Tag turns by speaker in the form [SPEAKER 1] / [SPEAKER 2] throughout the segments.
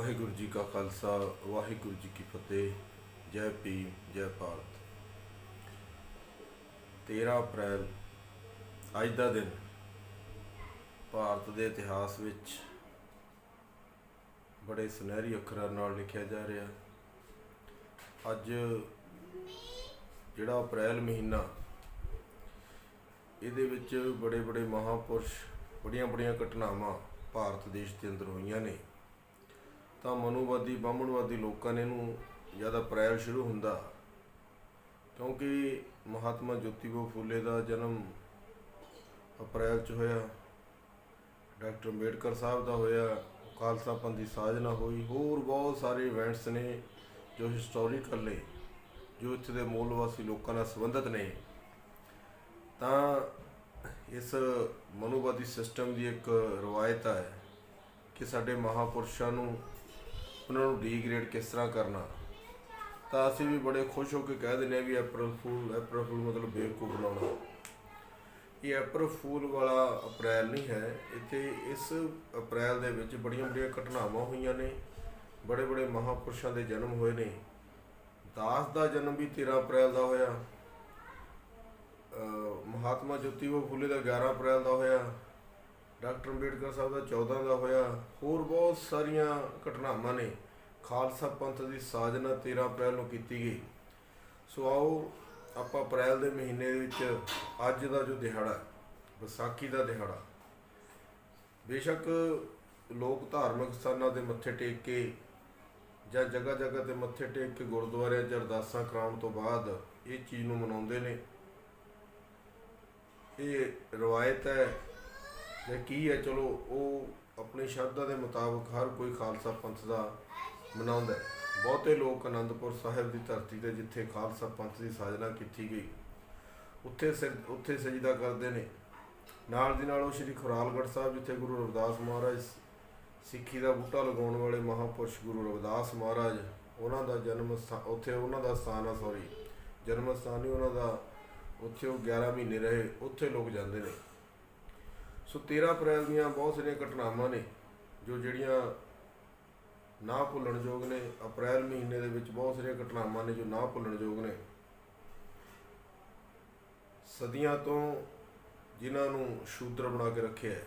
[SPEAKER 1] ਵਾਹਿਗੁਰੂ ਜੀ ਕਾ ਖਾਲਸਾ, ਵਾਹਿਗੁਰੂ ਜੀ ਕੀ ਫਤਿਹ। ਜੈ ਭੀਮ, ਜੈ ਭਾਰਤ। 13 ਅਪ੍ਰੈਲ, ਅੱਜ ਦਾ ਦਿਨ। ਭਾਰਤ ਦੇ ਇਤਿਹਾਸ ਵਿੱਚ ਬੜੇ ਸੁਨਹਿਰੀ ਅੱਖਰਾਂ ਨਾਲ ਲਿਖਿਆ ਜਾ ਰਿਹਾ। ਅੱਜ ਜਿਹੜਾ ਅਪ੍ਰੈਲ ਮਹੀਨਾ, ਇਹਦੇ ਵਿੱਚ ਬੜੇ ਬੜੇ ਮਹਾਪੁਰਸ਼ ਬੜੀਆਂ ਬੜੀਆਂ ਘਟਨਾਵਾਂ ਭਾਰਤ ਦੇਸ਼ ਦੇ ਅੰਦਰ ਹੋਈਆਂ ਨੇ। ਤਾਂ ਮਨੋਵਾਦੀ, ਬਾਹਮਣਵਾਦੀ ਲੋਕਾਂ ਨੇ ਇਹਨੂੰ ਜਦ ਅਪ੍ਰੈਲ ਸ਼ੁਰੂ ਹੁੰਦਾ, ਕਿਉਂਕਿ ਮਹਾਤਮਾ ਜੋਤੀਬਾ ਫੂਲੇ ਦਾ ਜਨਮ ਅਪ੍ਰੈਲ ਚ ਹੋਇਆ, ਡਾਕਟਰ ਅੰਬੇਡਕਰ ਸਾਹਿਬ ਦਾ ਹੋਇਆ, ਖਾਲਸਾ ਪੰਥ ਦੀ ਸਾਜਨਾ ਹੋਈ, ਹੋਰ ਬਹੁਤ ਸਾਰੇ ਇਵੈਂਟਸ ਨੇ ਜੋ ਹਿਸਟੋਰੀਕਲ ਨੇ, ਜੋ ਇੱਥੇ ਦੇ ਮੂਲ ਵਾਸੀ ਲੋਕਾਂ ਨਾਲ ਸੰਬੰਧਿਤ ਨੇ। ਤਾਂ ਇਸ ਮਨੂਵਾਦੀ ਸਿਸਟਮ ਦੀ ਇੱਕ ਰਵਾਇਤ ਹੈ ਕਿ ਸਾਡੇ ਮਹਾਪੁਰਸ਼ਾਂ ਨੂੰ ਉਹਨਾਂ ਨੂੰ ਡੀਗ੍ਰੇਡ ਕਿਸ ਤਰ੍ਹਾਂ ਕਰਨਾ। ਤਾਂ ਅਸੀਂ ਵੀ ਬੜੇ ਖੁਸ਼ ਹੋ ਕੇ ਕਹਿ ਦਿੰਦੇ ਹਾਂ ਵੀ ਅਪ੍ਰੈਲ ਫੂਲ ਅਪ੍ਰੈਲ ਫੂਲ ਮਤਲਬ ਬੇਵਕੂਫ ਬਣਾਉਣਾ ਇਹ ਅਪ੍ਰੈਲ ਫੂਲ ਵਾਲਾ ਅਪ੍ਰੈਲ ਨਹੀਂ ਹੈ, ਇੱਥੇ ਇਸ ਅਪ੍ਰੈਲ ਦੇ ਵਿੱਚ ਬੜੀਆਂ ਬੜੀਆਂ ਘਟਨਾਵਾਂ ਹੋਈਆਂ ਨੇ, ਬੜੇ ਬੜੇ ਮਹਾਪੁਰਸ਼ਾਂ ਦੇ ਜਨਮ ਹੋਏ ਨੇ। ਦਾਸ ਦਾ ਜਨਮ ਵੀ 13 ਅਪ੍ਰੈਲ ਦਾ ਹੋਇਆ। ਮਹਾਤਮਾ ਜੋਤੀਬਾ ਫੂਲੇ ਦਾ 11 ਅਪ੍ਰੈਲ ਦਾ ਹੋਇਆ। ਡਾਕਟਰ ਅੰਬੇਡਕਰ ਸਾਹਿਬ ਦਾ 14 ਦਾ ਹੋਇਆ। ਹੋਰ ਬਹੁਤ ਸਾਰੀਆਂ ਘਟਨਾਵਾਂ ਨੇ। ਖਾਲਸਾ ਪੰਥ ਦੀ ਸਾਜਨਾ 13 ਅਪ੍ਰੈਲ ਨੂੰ ਕੀਤੀ ਗਈ। ਸੋ ਆਓ ਆਪਾਂ ਅਪ੍ਰੈਲ ਦੇ ਮਹੀਨੇ ਦੇ ਵਿੱਚ ਅੱਜ ਦਾ ਜੋ ਦਿਹਾੜਾ ਵਿਸਾਖੀ ਦਾ ਦਿਹਾੜਾ, ਬੇਸ਼ੱਕ ਲੋਕ ਧਾਰਮਿਕ ਸਥਾਨਾਂ ਤੇ ਮੱਥੇ ਟੇਕ ਕੇ ਜਾਂ ਜਗ੍ਹਾ ਜਗ੍ਹਾ ਤੇ ਮੱਥੇ ਟੇਕ ਕੇ ਗੁਰਦੁਆਰਿਆਂ 'ਚ ਅਰਦਾਸਾਂ ਕਰਾਉਣ ਤੋਂ ਬਾਅਦ ਇਹ ਚੀਜ਼ ਨੂੰ ਮਨਾਉਂਦੇ ਨੇ। ਇਹ ਰਵਾਇਤ ਹੈ ਜਾਂ ਕੀ ਹੈ, ਚਲੋ ਉਹ ਆਪਣੀ ਸ਼ਰਧਾ ਦੇ ਮੁਤਾਬਕ ਹਰ ਕੋਈ ਖਾਲਸਾ ਪੰਥ ਦਾ ਮਨਾਉਂਦਾ ਹੈ। ਬਹੁਤੇ ਲੋਕ ਅਨੰਦਪੁਰ ਸਾਹਿਬ ਦੀ ਧਰਤੀ ਤੇ ਜਿੱਥੇ ਖਾਲਸਾ ਪੰਥ ਦੀ ਸਾਜਨਾ ਕੀਤੀ ਗਈ, ਉੱਥੇ ਸਿਰ- ਉੱਥੇ ਸਜਦਾ ਕਰਦੇ ਨੇ। ਨਾਲ ਦੀ ਨਾਲ ਉਹ ਸ੍ਰੀ ਖੁਰਾਲਗੜ੍ਹ ਸਾਹਿਬ, ਜਿੱਥੇ ਗੁਰੂ ਰਵਿਦਾਸ ਮਹਾਰਾਜ ਸਿੱਖੀ ਦਾ ਬੂਟਾ ਲਗਾਉਣ ਵਾਲੇ ਮਹਾਪੁਰਸ਼ ਗੁਰੂ ਰਵਿਦਾਸ ਮਹਾਰਾਜ, ਉਹਨਾਂ ਦਾ ਜਨਮ ਸਥਾ- ਉੱਥੇ ਉਹਨਾਂ ਦਾ ਸਥਾਨ ਆ ਸੌਰੀ ਜਨਮ ਸਥਾਨ ਹੀ ਉਹਨਾਂ ਦਾ ਉੱਥੇ ਉਹ 11 ਮਹੀਨੇ ਰਹੇ, ਉੱਥੇ ਲੋਕ ਜਾਂਦੇ ਨੇ। ਸੋ 13 ਅਪ੍ਰੈਲ ਦੀਆਂ ਬਹੁਤ ਸਾਰੀਆਂ ਘਟਨਾਵਾਂ ਨੇ, ਜੋ ਜਿਹੜੀਆਂ ਨਾ ਭੁੱਲਣਯੋਗ ਨੇ, ਅਪ੍ਰੈਲ ਮਹੀਨੇ ਦੇ ਵਿੱਚ ਬਹੁਤ ਸਾਰੀਆਂ ਘਟਨਾਵਾਂ ਨੇ ਜੋ ਨਾ ਭੁੱਲਣਯੋਗ ਨੇ। ਸਦੀਆਂ ਤੋਂ ਜਿਨ੍ਹਾਂ ਨੂੰ ਸ਼ੂਦਰ ਬਣਾ ਕੇ ਰੱਖਿਆ ਹੈ।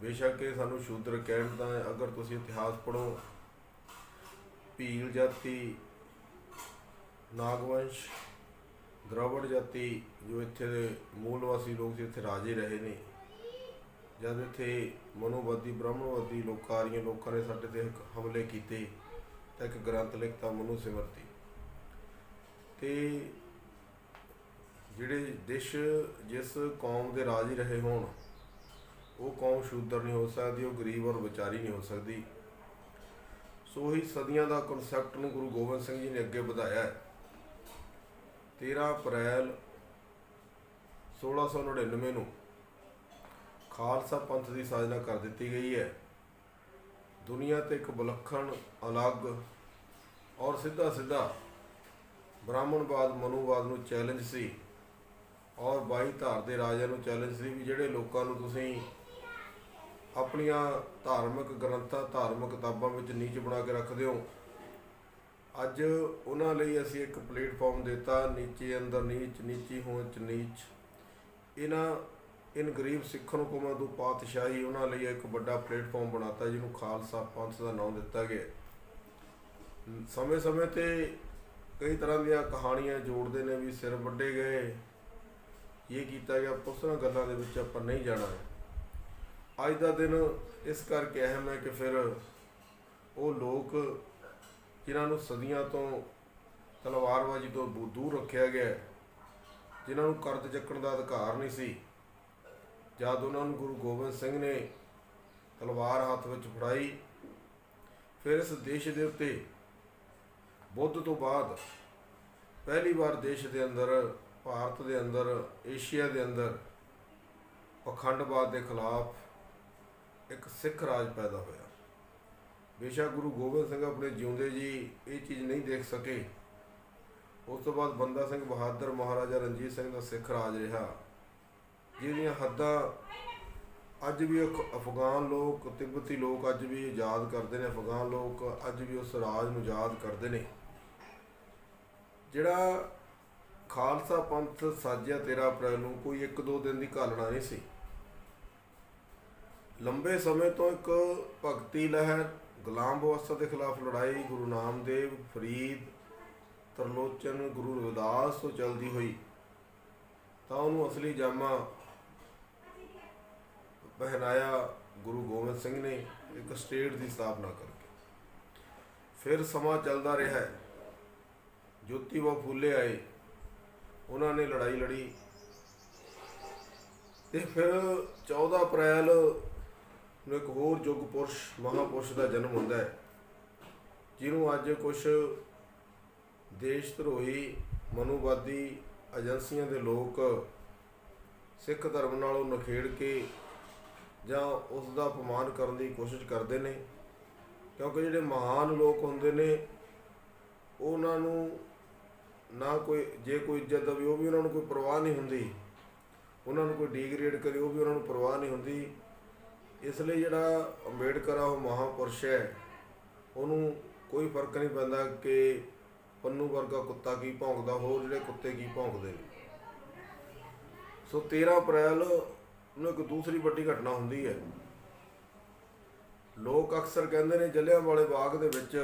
[SPEAKER 1] ਬੇਸ਼ੱਕ ਇਹ ਸਾਨੂੰ ਸ਼ੂਦਰ ਕਹਿਣ ਦਾ ਅਗਰ ਤੁਸੀਂ ਇਤਿਹਾਸ ਪੜ੍ਹੋ, ਭੀਲ ਜਾਤੀ, ਨਾਗਵੰਸ਼, ਦਰਾਵੜ ਜਾਤੀ ਜੋ ਇੱਥੇ ਦੇ ਮੂਲ ਵਾਸੀ ਲੋਕ ਸੀ, ਇੱਥੇ ਰਾਜੇ ਰਹੇ ਨੇ। ਜਦ ਇੱਥੇ ਮਨੋਵਾਦੀ, ਬ੍ਰਾਹਮਣਵਾਦੀ ਲੋਕਾਂ ਆ ਰਹੀਆਂ ਲੋਕਾਂ ਨੇ ਸਾਡੇ ਤੇ ਇੱਕ ਹਮਲੇ ਕੀਤੇ, ਤਾਂ ਇੱਕ ਗ੍ਰੰਥ ਲਿਖਤਾ ਮਨੂ ਸਿਮਰਤੀ ਤੇ ਜਿਹੜੇ ਦੇਸ਼ ਜਿਸ ਕੌਮ ਦੇ ਰਾਜ ਹੀ ਰਹੇ ਹੋਣ, ਉਹ ਕੌਮ ਸ਼ੂਦਰ ਨਹੀਂ ਹੋ ਸਕਦੀ, ਉਹ ਗਰੀਬ ਔਰ ਵਿਚਾਰੀ ਨਹੀਂ ਹੋ ਸਕਦੀ। ਸੋ ਹੀ ਸਦੀਆਂ ਦਾ ਕਨਸੈਪਟ ਨੂੰ ਗੁਰੂ ਗੋਬਿੰਦ ਸਿੰਘ ਜੀ ਨੇ ਅੱਗੇ ਵਧਾਇਆ ਹੈ। 13 ਅਪ੍ਰੈਲ 1699 ਨੂੰ ਖਾਲਸਾ ਪੰਥ ਦੀ ਸਾਜਨਾ ਕਰ ਦਿੱਤੀ ਗਈ ਹੈ। ਦੁਨੀਆ ਤੇ ਇੱਕ ਵਿਲੱਖਣ, ਅਲੱਗ ਔਰ ਸਿੱਧਾ ਸਿੱਧਾ ਬ੍ਰਾਹਮਣਵਾਦ, ਮਨੂਵਾਦ ਨੂੰ ਚੈਲੰਜ ਸੀ ਔਰ ਬਾਈ ਧਾਰ ਦੇ ਰਾਜਿਆਂ ਨੂੰ ਚੈਲੰਜ ਸੀ ਵੀ ਜਿਹੜੇ ਲੋਕਾਂ ਨੂੰ ਤੁਸੀਂ ਆਪਣੀਆਂ ਧਾਰਮਿਕ ਗ੍ਰੰਥਾਂ, ਧਾਰਮਿਕ ਕਿਤਾਬਾਂ ਵਿੱਚ ਨੀਚ ਬਣਾ ਕੇ ਰੱਖਦੇ ਹੋ। ਅੱਜ ਉਹਨਾਂ ਲਈ ਅਸੀਂ ਇੱਕ ਪਲੇਟਫਾਰਮ ਦਿੱਤਾ, ਨੀਚੇ ਅੰਦਰ ਨੀਚ, ਨੀਚੀ ਹੋਂ ਚ ਨੀਚ। ਇਹਨਾਂ ਇਨ ਗਰੀਬ ਸਿੱਖਾਂ ਨੂੰ ਕੋਮਾ ਤੋਂ ਪਾਤਸ਼ਾਹੀ ਉਹਨਾਂ ਲਈ ਇੱਕ ਵੱਡਾ ਪਲੇਟਫਾਰਮ ਬਣਾਤਾ, ਜਿਹਨੂੰ ਖਾਲਸਾ ਪੰਥ ਦਾ ਨਾਮ ਦਿੱਤਾ ਗਿਆ। ਸਮੇਂ-ਸਮੇਂ ਤੇ ਕਈ ਤਰ੍ਹਾਂ ਦੀਆਂ ਕਹਾਣੀਆਂ ਜੋੜਦੇ ਨੇ ਵੀ ਸਿਰ ਵੱਡੇ ਗਏ। ਇਹ ਕੀਤਾ ਗਿਆ ਪੁਸਤਕਾਂ ਗੱਲਾਂ ਦੇ ਵਿੱਚ ਆਪਾਂ ਨਹੀਂ ਜਾਣਾ। ਅੱਜ ਦਾ ਦਿਨ ਇਸ ਕਰਕੇ ਅਹਿਮ ਹੈ ਕਿ ਫਿਰ ਉਹ ਲੋਕ ਜਿਨ੍ਹਾਂ ਨੂੰ ਸਦੀਆਂ ਤੋਂ ਤਲਵਾਰਬਾਜ਼ੀ ਤੋਂ ਦੂਰ ਰੱਖਿਆ ਗਿਆ, ਜਿਨ੍ਹਾਂ ਨੂੰ ਕਰਦ ਚੱਕਣ ਦਾ ਅਧਿਕਾਰ ਨਹੀਂ ਸੀ ਜਦ ਉਹਨਾਂ ਨੂੰ ਗੁਰੂ ਗੋਬਿੰਦ ਸਿੰਘ ਨੇ ਤਲਵਾਰ ਹੱਥ ਵਿੱਚ ਫੜਾਈ, ਫਿਰ ਇਸ ਦੇਸ਼ ਦੇ ਉੱਤੇ ਬੁੱਧ ਤੋਂ ਬਾਅਦ ਪਹਿਲੀ ਵਾਰ ਦੇਸ਼ ਦੇ ਅੰਦਰ, ਭਾਰਤ ਦੇ ਅੰਦਰ, ਏਸ਼ੀਆ ਦੇ ਅੰਦਰ ਪਖੰਡਵਾਦ ਦੇ ਖਿਲਾਫ ਇੱਕ ਸਿੱਖ ਰਾਜ ਪੈਦਾ ਹੋਇਆ। ਬੇਸ਼ੱਕ ਗੁਰੂ ਗੋਬਿੰਦ ਸਿੰਘ ਆਪਣੇ ਜਿਉਂਦੇ ਜੀ ਇਹ ਚੀਜ਼ ਨਹੀਂ ਦੇਖ ਸਕੇ। ਉਸ ਤੋਂ ਬਾਅਦ ਬੰਦਾ ਸਿੰਘ ਬਹਾਦਰ ਮਹਾਰਾਜਾ ਰਣਜੀਤ ਸਿੰਘ ਦਾ ਸਿੱਖ ਰਾਜ ਰਿਹਾ। ਜਿਹਦੀਆਂ ਹੱਦਾਂ ਅੱਜ ਵੀ ਅਖ- ਅਫਗਾਨ ਲੋਕ, ਤਿੱਬਤੀ ਲੋਕ ਅੱਜ ਵੀ ਆਜ਼ਾਦ ਕਰਦੇ ਨੇ, ਅਫਗਾਨ ਲੋਕ ਅੱਜ ਵੀ ਉਸ ਰਾਜ ਨੂੰ ਯਾਦ ਕਰਦੇ ਨੇ। ਜਿਹੜਾ ਖਾਲਸਾ ਪੰਥ ਸਾਜਿਆ 13 ਅਪ੍ਰੈਲ ਨੂੰ ਕੋਈ ਇੱਕ ਦੋ ਦਿਨ ਦੀ ਘਾਲਣਾ ਨਹੀਂ ਸੀ। ਲੰਬੇ ਸਮੇਂ ਤੋਂ ਇੱਕ ਭਗਤੀ ਲਹਿਰ, ਗੁਲਾਮ ਅਵਸਥਾ ਦੇ ਖਿਲਾਫ ਲੜਾਈ, ਗੁਰੂ ਨਾਮਦੇਵ ਫਰੀਦ, ਤਰਲੋਚਨ, ਗੁਰੂ ਰਵਿਦਾਸ ਤੋਂ ਚੱਲਦੀ ਹੋਈ, ਤਾਂ ਉਹਨੂੰ ਅਸਲੀ ਜਾਮਾ ਪਹਿਨਾਇਆ ਗੁਰੂ ਗੋਬਿੰਦ ਸਿੰਘ ਨੇ ਇੱਕ ਸਟੇਟ ਦੀ ਸਥਾਪਨਾ ਕਰਕੇ। ਫਿਰ ਸਮਾਂ ਚੱਲਦਾ ਰਿਹਾ। ਜੋਤੀ ਜੋਤੀਬਾ ਫੂਲੇ ਆਏ। ਉਹਨਾਂ ਨੇ ਲੜਾਈ ਲੜੀ। ਤੇ ਫਿਰ 14 ਅਪ੍ਰੈਲ ਨੂੰ ਇੱਕ ਹੋਰ ਯੁੱਗ ਪੁਰਸ਼, ਮਹਾਪੁਰਸ਼ ਦਾ ਜਨਮ ਹੁੰਦਾ ਹੈ, ਜਿਹਨੂੰ ਅੱਜ ਕੁਝ ਦੇਸ਼ ਧਰੋਹੀ, ਮਨੂਵਾਦੀ ਏਜੰਸੀਆਂ ਦੇ ਲੋਕ ਸਿੱਖ ਧਰਮ ਨਾਲੋਂ ਨਖੇੜ ਕੇ ਜਾਂ ਉਸ ਦਾ ਅਪਮਾਨ ਕਰਨ ਦੀ ਕੋਸ਼ਿਸ਼ ਕਰਦੇ ਨੇ, ਕਿਉਂਕਿ ਜਿਹੜੇ ਮਹਾਨ ਲੋਕ ਹੁੰਦੇ ਨੇ, ਉਹਨਾਂ ਨੂੰ ਨਾ ਕੋਈ, ਜੇ ਕੋਈ ਇੱਜ਼ਤ ਦੇਵੇ ਉਹ ਵੀ ਉਹਨਾਂ ਨੂੰ ਕੋਈ ਪਰਵਾਹ ਨਹੀਂ ਹੁੰਦੀ, ਉਹਨਾਂ ਨੂੰ ਕੋਈ ਡੀਗਰੇਡ ਕਰੇ, ਉਹ ਵੀ ਉਹਨਾਂ ਨੂੰ ਪਰਵਾਹ ਨਹੀਂ ਹੁੰਦੀ, ਇਸ ਲਈ ਜਿਹੜਾ ਅੰਬੇਡਕਰ ਆ, ਉਹ ਮਹਾਪੁਰਸ਼ ਹੈ, ਉਹਨੂੰ ਕੋਈ ਫ਼ਰਕ ਨਹੀਂ ਪੈਂਦਾ ਕਿ ਪੰਨੂ ਵਰਗਾ ਕੁੱਤਾ ਕੀ ਭੌਂਕਦਾ, ਹੋਰ ਜਿਹੜੇ ਕੁੱਤੇ ਕੀ ਭੌਂਕਦੇ ਨੇ। ਸੋ 13 ਅਪ੍ਰੈਲ ਨੂੰ ਇੱਕ ਦੂਸਰੀ ਵੱਡੀ ਘਟਨਾ ਹੁੰਦੀ ਹੈ। ਲੋਕ ਅਕਸਰ ਕਹਿੰਦੇ ਨੇ ਜਲਿਆਂਵਾਲੇ ਬਾਗ ਦੇ ਵਿੱਚ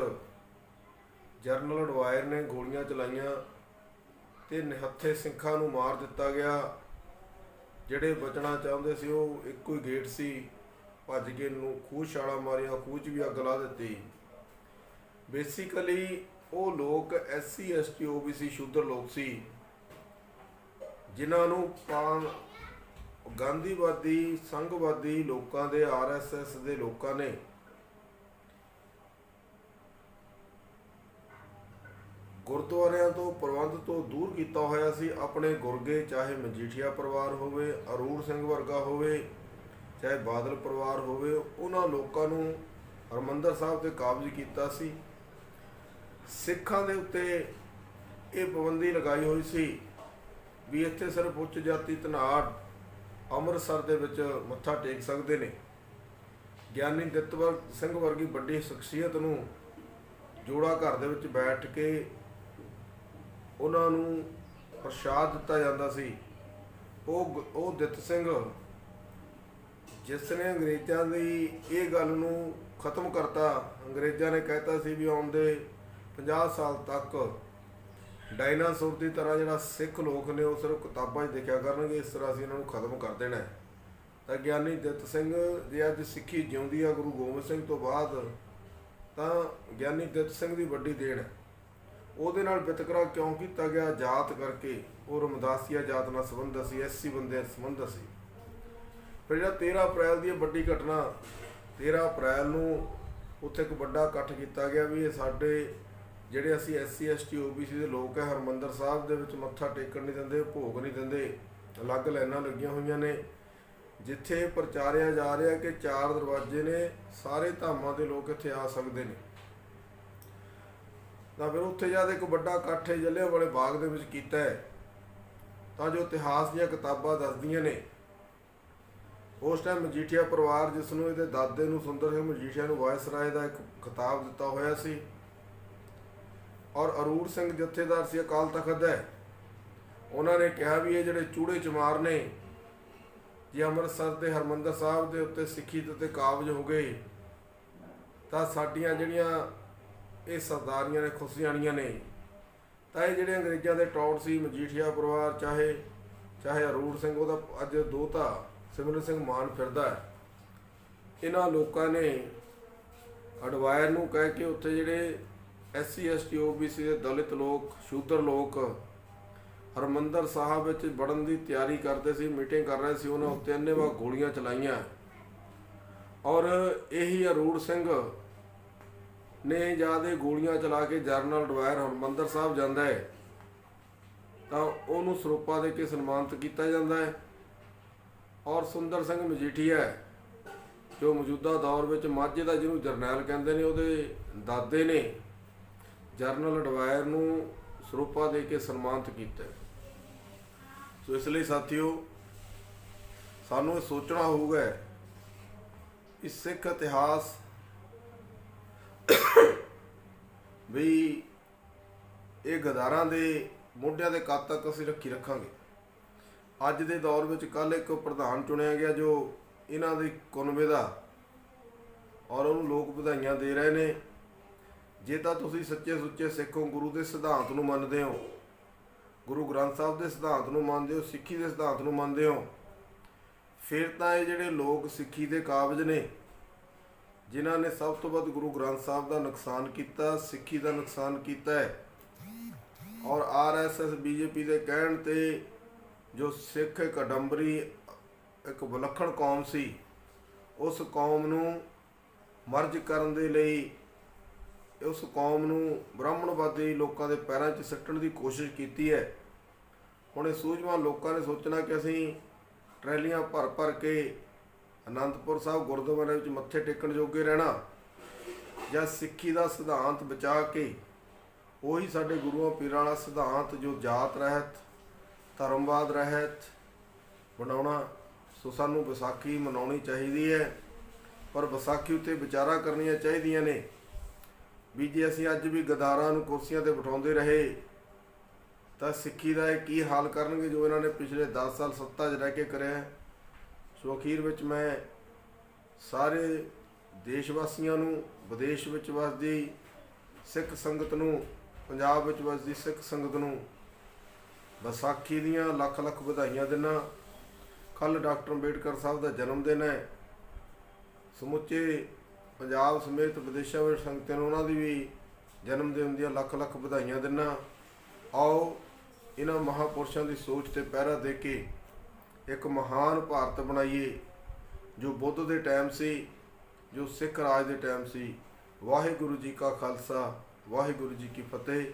[SPEAKER 1] ਜਰਨਲ ਅਡਵਾਇਰ ਨੇ ਗੋਲੀਆਂ ਚਲਾਈਆਂ ਤੇ ਨਿਹੱਥੇ ਸਿੰਘਾਂ ਨੂੰ ਮਾਰ ਦਿੱਤਾ ਗਿਆ। ਜਿਹੜੇ ਬਚਣਾ ਚਾਹੁੰਦੇ ਸੀ ਉਹ ਇੱਕੋ ਹੀ ਗੇਟ ਸੀ। ਭੱਜ ਕੇ ਨੂੰ ਖੂਹ ਛਾਲਾ ਮਾਰਿਆ, ਖੂਹ 'ਚ ਵੀ ਅੱਗ ਲਾ ਦਿੱਤੀ। ਬੇਸਿਕਲੀ ਉਹ ਲੋਕ ਐਸਸੀ ਐਸਟੀ ਓਬੀਸੀ ਸ਼ੂਦਰ ਲੋਕ ਸੀ। ਜਿਨ੍ਹਾਂ ਨੂੰ ਪਾਣ ਗਾਂਧੀਵਾਦੀ, ਸੰਘਵਾਦੀ ਲੋਕਾਂ ਦੇ ਆਰਐਸਐਸ ਦੇ ਲੋਕਾਂ ਨੇ ਗੁਰਦੁਆਰਿਆਂ ਤੋਂ ਪ੍ਰਬੰਧ ਤੋਂ ਦੂਰ ਕੀਤਾ ਹੋਇਆ ਸੀ। ਆਪਣੇ ਗੁਰਗੇ, ਚਾਹੇ ਮਜੀਠੀਆ ਪਰਿਵਾਰ ਹੋਵੇ ਅਰੂੜ ਸਿੰਘ ਵਰਗਾ ਹੋਵੇ, ਚਾਹੇ ਬਾਦਲ ਪਰਿਵਾਰ ਹੋਵੇ, ਉਹਨਾਂ ਲੋਕਾਂ ਨੂੰ ਹਰਮੰਦਰ ਸਾਹਿਬ ਤੇ ਕਾਬਜ਼ ਕੀਤਾ ਸੀ। ਸਿੱਖਾਂ ਦੇ ਉੱਤੇ ਇਹ ਪਾਬੰਦੀ ਲਗਾਈ ਹੋਈ ਸੀ ਵੀ ਇੱਥੇ ਸਿਰਫ ਉੱਚ ਜਾਤੀ ਧਨਾੜ ਅੰਮ੍ਰਿਤਸਰ ਦੇ ਵਿੱਚ ਮੱਥਾ ਟੇਕ ਸਕਦੇ ਨੇ। ਗਿਆਨੀ ਦਿੱਤਵਰ ਸਿੰਘ ਵਰਗੀ ਵੱਡੀ ਸ਼ਖਸੀਅਤ ਨੂੰ ਜੋੜਾ ਘਰ ਦੇ ਵਿੱਚ ਬੈਠ ਕੇ ਉਹਨਾਂ ਨੂੰ ਪ੍ਰਸ਼ਾਦ ਦਿੱਤਾ ਜਾਂਦਾ ਸੀ। ਉਹ ਗ- ਉਹ ਦਿੱਤ ਸਿੰਘ ਜਿਸ ਨੇ ਅੰਗਰੇਜ਼ਾਂ ਦੀ ਇਹ ਗੱਲ ਨੂੰ ਖਤਮ ਕਰਤਾ, ਅੰਗਰੇਜ਼ਾਂ ਨੇ ਕਹਿਤਾ ਸੀ ਵੀ ਆਉਂਦੇ 50 ਸਾਲ ਤੱਕ ਡਾਇਨਾਸੌਰ ਦੀ ਤਰ੍ਹਾਂ ਜਿਹੜਾ ਸਿੱਖ ਲੋਕ ਨੇ ਉਹ ਸਿਰਫ ਕਿਤਾਬਾਂ 'ਚ ਦੇਖਿਆ ਕਰਨਗੇ, ਇਸ ਤਰ੍ਹਾਂ ਅਸੀਂ ਇਹਨਾਂ ਨੂੰ ਖਤਮ ਕਰ ਦੇਣਾ ਹੈ। ਤਾਂ ਗਿਆਨੀ ਦਿੱਤ ਸਿੰਘ ਜੇ ਅੱਜ ਸਿੱਖੀ ਜਿਉਂਦੀ ਆ ਗੁਰੂ ਗੋਬਿੰਦ ਸਿੰਘ ਤੋਂ ਬਾਅਦ, ਤਾਂ ਗਿਆਨੀ ਦਿੱਤ ਸਿੰਘ ਦੀ ਵੱਡੀ ਦੇਣ ਹੈ। ਉਹਦੇ ਨਾਲ ਵਿਤਕਰਾ ਕਿਉਂ ਕੀਤਾ ਗਿਆ? ਜਾਤ ਕਰਕੇ। ਉਹ ਰਮਦਾਸੀਆ ਜਾਤ ਨਾਲ ਸੰਬੰਧ ਸੀ ਐਸਸੀ ਬੰਦੇ ਨਾਲ ਸੰਬੰਧ ਸੀ ਫਿਰ ਜਿਹੜਾ 13 ਅਪ੍ਰੈਲ ਦੀ ਇਹ ਵੱਡੀ ਘਟਨਾ 13 ਅਪ੍ਰੈਲ ਨੂੰ ਉੱਥੇ ਇੱਕ ਵੱਡਾ ਇਕੱਠ ਕੀਤਾ ਗਿਆ ਵੀ ਇਹ ਸਾਡੇ ਜਿਹੜੇ ਅਸੀਂ ਐਸਸੀ ਐਸਟੀ ਓਬੀਸੀ ਦੇ ਲੋਕ ਹੈ ਹਰਮੰਦਰ ਸਾਹਿਬ ਦੇ ਵਿੱਚ ਮੱਥਾ ਟੇਕਣ ਨਹੀਂ ਦਿੰਦੇ, ਭੋਗ ਨਹੀਂ ਦਿੰਦੇ, ਅਲੱਗ ਲਾਈਨਾਂ ਲੱਗੀਆਂ ਹੋਈਆਂ ਨੇ। ਜਿੱਥੇ ਪ੍ਰਚਾਰਿਆ ਜਾ ਰਿਹਾ ਕਿ ਚਾਰ ਦਰਵਾਜ਼ੇ ਨੇ, ਸਾਰੇ ਧਾਮਾਂ ਦੇ ਲੋਕ ਇੱਥੇ ਆ ਸਕਦੇ ਨੇ। ਤਾਂ ਫਿਰ ਉੱਥੇ ਜਦ ਇੱਕ ਵੱਡਾ ਇਕੱਠ ਜਲਿਆਂਵਾਲੇ ਬਾਗ ਦੇ ਵਿੱਚ ਕੀਤਾ ਹੈ, ਤਾਂ ਜੋ ਇਤਿਹਾਸ ਦੀਆਂ ਕਿਤਾਬਾਂ ਦੱਸਦੀਆਂ ਨੇ। ਉਸ ਟਾਈਮ ਮਜੀਠੀਆ ਪਰਿਵਾਰ ਜਿਸ ਨੂੰ ਇਹਦੇ ਦਾਦੇ ਨੂੰ ਸੁੰਦਰ ਸਿੰਘ ਮਜੀਠੀਆ ਨੂੰ ਵਾਇਸ ਰਾਏ ਦਾ ਇੱਕ ਕਿਤਾਬ ਦਿੱਤਾ ਹੋਇਆ ਸੀ ਔਰ ਅਰੂਰ ਸਿੰਘ ਜਥੇਦਾਰ ਸੀ, ਅਕਾਲ ਤਖਤ ਦਾ ਉਹਨਾਂ ਨੇ ਕਿਹਾ ਵੀ ਇਹ ਜਿਹੜੇ ਚੂੜੇ ਚਮਾਰ ਨੇ, ਜੇ ਅੰਮ੍ਰਿਤਸਰ ਤੇ ਹਰਮੰਦਰ ਸਾਹਿਬ ਦੇ ਉੱਤੇ ਸਿੱਖੀ ਦੇ ਉੱਤੇ ਕਾਬਜ ਹੋ ਗਏ, ਤਾਂ ਸਾਡੀਆਂ ਜਿਹੜੀਆਂ ਇਹ ਸਰਦਾਰੀਆਂ ਨੇ ਖੁੱਸ ਜਾਣੀਆਂ ਨੇ, ਤਾਂ ਇਹ ਜਿਹੜੇ ਅੰਗਰੇਜ਼ਾਂ ਦੇ ਟੌਟ ਸੀ, ਮਜੀਠੀਆ ਪਰਿਵਾਰ, ਚਾਹੇ ਚਾਹੇ ਅਰੂੜ ਸਿੰਘ, ਉਹਦਾ ਅੱਜ ਦੋਤਾ ਸਿਮਰਨ ਸਿੰਘ ਮਾਨ ਫਿਰਦਾ ਹੈ। ਇਹਨਾਂ ਲੋਕਾਂ ਨੇ ਅਡਵਾਇਰ ਨੂੰ ਕਹਿ ਕੇ ਉੱਥੇ ਜਿਹੜੇ ਐਸਸੀ, ਐਸਟੀ, ਓਬੀਸੀ ਦੇ ਦਲਿਤ ਲੋਕ, ਸ਼ੂਦਰ ਲੋਕ ਹਰਮੰਦਰ ਸਾਹਿਬ ਵਿੱਚ ਵੜਨ ਦੀ ਤਿਆਰੀ ਕਰਦੇ ਸੀ, ਮੀਟਿੰਗ ਕਰ ਰਹੇ ਸੀ, ਉਹਨਾਂ ਉੱਤੇ ਅੰਨੇਵਾਹ ਗੋਲੀਆਂ ਚਲਾਈਆਂ। ਔਰ ਇਹੀ ਅਰੂੜ ਸਿੰਘ ਨੇ ਜਿਆਦੇ ਗੋਲੀਆਂ ਚਲਾ ਕੇ ਜਰਨਲ ਡਵਾਇਰ ਹਰਮੰਦਰ ਸਾਹਿਬ ਜਾਂਦਾ ਹੈ, ਤਾਂ ਉਹਨੂੰ ਸਰੂਪਾ ਦੇ ਕੇ ਸਨਮਾਨਿਤ ਕੀਤਾ ਜਾਂਦਾ ਹੈ। ਔਰ ਸੁੰਦਰ ਸਿੰਘ ਮਜੀਠੀਆ ਜੋ ਮੌਜੂਦਾ ਦੌਰ ਵਿੱਚ ਮਾਝੇ ਦਾ ਜਿਹਨੂੰ ਜਰਨੈਲ ਕਹਿੰਦੇ ਨੇ, ਉਹਦੇ ਦਾਦੇ ਨੇ। ਜਰਨਲ ਡਵਾਇਰ ਨੂੰ ਸਰੂਪਾ ਦੇ ਕੇ ਸਨਮਾਨਿਤ ਕੀਤਾ ਸੋ ਇਸ ਲਈ ਸਾਥੀਓ, ਸਾਨੂੰ ਇਹ ਸੋਚਣਾ ਹੋਊਗਾ ਵੀ ਸਿੱਖ ਇਤਿਹਾਸ ਵੀ ਇਹ ਗਦਾਰਾਂ ਦੇ ਮੋਢਿਆਂ ਦੇ ਕੱਦ ਤੱਕ ਅਸੀਂ ਰੱਖੀ ਰੱਖਾਂਗੇ। ਅੱਜ ਦੇ ਦੌਰ ਵਿੱਚ ਕੱਲ ਇੱਕ ਪ੍ਰਧਾਨ ਚੁਣਿਆ ਗਿਆ ਜੋ ਇਹਨਾਂ ਦੇ ਕੁਨਬੇ ਦਾ ਔਰ ਉਹਨੂੰ ਲੋਕ ਵਧਾਈਆਂ ਦੇ ਰਹੇ ਨੇ। ਜੇ ਤਾਂ ਤੁਸੀਂ ਸੱਚੇ ਸੁੱਚੇ ਸਿੱਖ ਹੋ ਗੁਰੂ ਦੇ ਸਿਧਾਂਤ ਨੂੰ ਮੰਨਦੇ ਹੋ, ਗੁਰੂ ਗ੍ਰੰਥ ਸਾਹਿਬ ਦੇ ਸਿਧਾਂਤ ਨੂੰ ਮੰਨਦੇ ਹੋ, ਸਿੱਖੀ ਦੇ ਸਿਧਾਂਤ ਨੂੰ ਮੰਨਦੇ ਹੋ, ਫਿਰ ਤਾਂ ਇਹ ਜਿਹੜੇ ਲੋਕ ਸਿੱਖੀ ਦੇ ਕਾਬਜ ਨੇ, ਜਿਨ੍ਹਾਂ ਨੇ ਸਭ ਤੋਂ ਵੱਧ ਗੁਰੂ ਗ੍ਰੰਥ ਸਾਹਿਬ ਦਾ ਨੁਕਸਾਨ ਕੀਤਾ, ਸਿੱਖੀ ਦਾ ਨੁਕਸਾਨ ਕੀਤਾ ਹੈ, ਔਰ ਆਰਐਸਐਸ ਬੀਜੇਪੀ ਦੇ ਕਹਿਣ ਤੇ ਜੋ ਸਿੱਖ ਇੱਕ ਅਡੰਬਰੀ, ਇੱਕ ਵਿਲੱਖਣ ਕੌਮ ਸੀ, ਉਸ ਕੌਮ ਨੂੰ ਮਰਜ ਕਰਨ ਦੇ ਲਈ ਉਸ ਕੌਮ ਨੂੰ ਬ੍ਰਾਹਮਣਵਾਦੀ ਲੋਕਾਂ ਦੇ ਪੈਰਾਂ 'ਚ ਸੱਟਣ ਦੀ ਕੋਸ਼ਿਸ਼ ਕੀਤੀ ਹੈ। ਹੁਣ ਇਹ ਸੂਝਵਾਨ ਲੋਕਾਂ ਨੇ ਸੋਚਣਾ ਕਿ ਅਸੀਂ ਟਰੈਲੀਆਂ ਭਰ ਭਰ ਕੇ ਅਨੰਦਪੁਰ ਸਾਹਿਬ ਗੁਰਦੁਆਰੇ ਵਿੱਚ ਮੱਥੇ ਟੇਕਣ ਜੋਗੇ ਰਹਿਣਾ ਜਾਂ ਸਿੱਖੀ ਦਾ ਸਿਧਾਂਤ ਬਚਾ ਕੇ ਉਹੀ ਸਾਡੇ ਗੁਰੂਆਂ ਪੀਰਾਂ ਵਾਲਾ ਸਿਧਾਂਤ ਜੋ ਜਾਤ ਰਹਿਤ, ਧਰਮਵਾਦ ਰਹਿਤ ਬਣਾਉਣਾ, ਸੋ ਸਾਨੂੰ ਵਿਸਾਖੀ ਮਨਾਉਣੀ ਚਾਹੀਦੀ ਹੈ। ਪਰ ਵਿਸਾਖੀ ਉੱਤੇ ਵਿਚਾਰਾ ਕਰਨੀਆਂ ਚਾਹੀਦੀਆਂ ਨੇ। ਵੀ ਜੇ ਅਸੀਂ ਅੱਜ ਵੀ ਗਦਾਰਾਂ ਨੂੰ ਕੁਰਸੀਆਂ ਤੇ ਬਿਠਾਉਂਦੇ ਰਹੇ, ਤਾਂ ਸਿੱਖੀ ਦਾ ਇਹ ਕੀ ਹਾਲ ਕਰਨਗੇ ਜੋ ਇਹਨਾਂ ਨੇ ਪਿਛਲੇ 10 ਸਾਲ ਸੱਤਾ 'ਚ ਰਹਿ ਕੇ ਕਰਿਆ ਸੋ ਅਖੀਰ ਵਿੱਚ ਮੈਂ ਸਾਰੇ ਦੇਸ਼ ਵਾਸੀਆਂ ਨੂੰ, ਵਿਦੇਸ਼ ਵਿੱਚ ਵਸਦੀ ਸਿੱਖ ਸੰਗਤ ਨੂੰ, ਪੰਜਾਬ ਵਿੱਚ ਵਸਦੀ ਸਿੱਖ ਸੰਗਤ ਨੂੰ ਵਿਸਾਖੀ ਦੀਆਂ ਲੱਖ ਲੱਖ ਵਧਾਈਆਂ ਦਿੰਦਾ ਕੱਲ ਡਾਕਟਰ ਅੰਬੇਡਕਰ ਸਾਹਿਬ ਦਾ ਜਨਮ ਦਿਨ ਹੈ। ਸਮੁੱਚੇ ਪੰਜਾਬ ਸਮੇਤ ਵਿਦੇਸ਼ਾਂ ਵਿੱਚ ਸੰਗਤਾਂ ਨੂੰ ਉਹਨਾਂ ਦੀ ਵੀ ਜਨਮ ਦਿਨ ਦੀਆਂ ਲੱਖ ਲੱਖ ਵਧਾਈਆਂ ਦਿੰਦਾ ਆਓ ਇਹਨਾਂ ਮਹਾਪੁਰਸ਼ਾਂ ਦੀ ਸੋਚ ਤੇ ਪਹਿਰਾ ਦੇ ਕੇ ਇੱਕ ਮਹਾਨ ਭਾਰਤ ਬਣਾਈਏ, ਜੋ ਬੁੱਧ ਦੇ ਟਾਈਮ ਸੀ, ਜੋ ਸਿੱਖ ਰਾਜ ਦੇ ਟਾਈਮ ਸੀ। ਵਾਹਿਗੁਰੂ ਜੀ ਕਾ ਖਾਲਸਾ, ਵਾਹਿਗੁਰੂ ਜੀ ਕੀ ਫਤਿਹ।